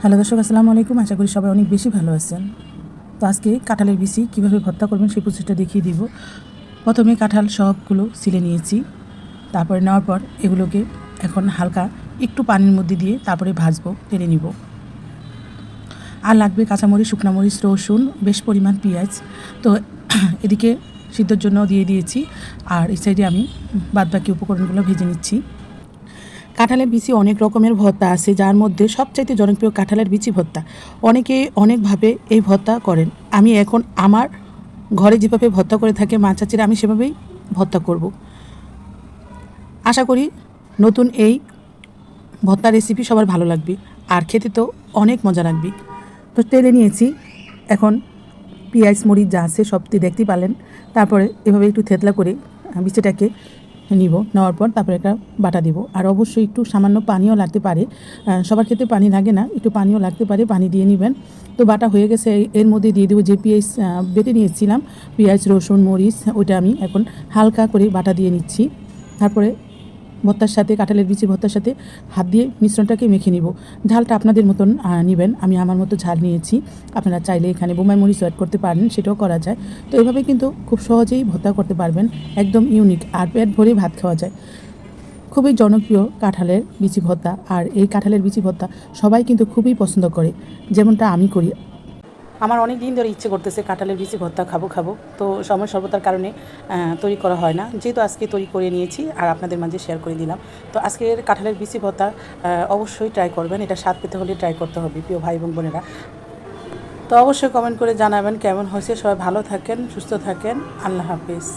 Hello দর্শক, আসসালামু আলাইকুম। আশা করি সবাই অনেক বেশি ভালো আছেন। তো আজকে কাঁঠালের বিচি কীভাবে ভর্তা করবেন সেই প্রসেসটা দেখিয়ে দিব। প্রথমে কাঁঠাল সবগুলো সিলে নিয়েছি। তারপরে নেওয়ার পর এগুলোকে এখন হালকা একটু পানির মধ্যে দিয়ে তারপরে ভাজবো টেনে নিব। আর লাগবে কাঁচামরিচ শুকনামরিচ রসুন, বেশ পরিমাণ পেঁয়াজ। তো এদিকে সিদ্ধর জন্য দিয়ে দিয়েছি। আর এই সাইডে আমি বাদবাকি উপকরণগুলো ভেজে নিচ্ছি। কাঁঠালের বিচি অনেক রকমের ভর্তা আছে, যার মধ্যে সবচাইতে জনপ্রিয় কাঁঠালের বিচি ভর্তা। অনেকে অনেকভাবে এই ভর্তা করেন। আমি এখন আমার ঘরে যেভাবে ভর্তা করে থাকে, মা চাচিরা, আমি সেভাবেই ভর্তা করব। আশা করি নতুন এই ভর্তা রেসিপি সবার ভালো লাগবে, আর খেতে তো অনেক মজা লাগবে। তো তেলে নিয়েছি এখন পেঁয়াজ, মরিচ যা আছে সবটি দেখতেই পালেন তারপরে এভাবে একটু থেতলা করে বিচিটাকে নিব, নেওয়ার পর তারপরে একটা বাটা দিব। আর অবশ্যই একটু সামান্য পানিও লাগতে পারে। সবার ক্ষেত্রে পানি লাগে না, একটু পানিও লাগতে পারে, পানি দিয়ে নেবেন। তো বাটা হয়ে গেছে এর মধ্যে দিয়ে দেবো যে পেঁয়াজ বেটে নিয়েছিলাম, পেঁয়াজ, রসুন, মরিচ, ওইটা আমি এখন হালকা করে বাটা দিয়ে নিচ্ছি। তারপরে ভর্তার সাথে, কাঁঠালের বিচি ভর্তার সাথে হাত দিয়ে মিশ্রণটাকে মেখে নিব। ঝালটা আপনাদের মতন নেবেন। আমি আমার মতো ঝাল নিয়েছি। আপনারা চাইলে এখানে বোমাই মরিচ অ্যাড করতে পারেন, সেটাও করা যায়। তো এভাবে কিন্তু খুব সহজেই ভর্তা করতে পারবেন। একদম ইউনিক আর পেট ভরে ভাত খাওয়া যায়। খুবই জনপ্রিয় কাঁঠালের বিচি ভর্তা। আর এই কাঁঠালের বিচি ভর্তা সবাই কিন্তু খুবই পছন্দ করে। যেমনটা আমি করি। আমার অনেক দিন ধরে ইচ্ছে করতেছে কাঁঠালের বিচি ভর্তা খাব খাব। তো সময় সর্বতার কারণে তৈরি করা হয় না। যেহেতু আজকে তৈরি করে নিয়েছি আর আপনাদের মাঝে শেয়ার করে দিলাম। তো আজকের কাঁঠালের বিচি ভর্তা অবশ্যই ট্রাই করবেন। এটা স্বাদ পেতে হলে ট্রাই করতে হবে, প্রিয় ভাই এবং বোনেরা। তো অবশ্যই কমেন্ট করে জানাবেন কেমন হয়েছে। সবাই ভালো থাকেন, সুস্থ থাকেন। আল্লাহ হাফিজ।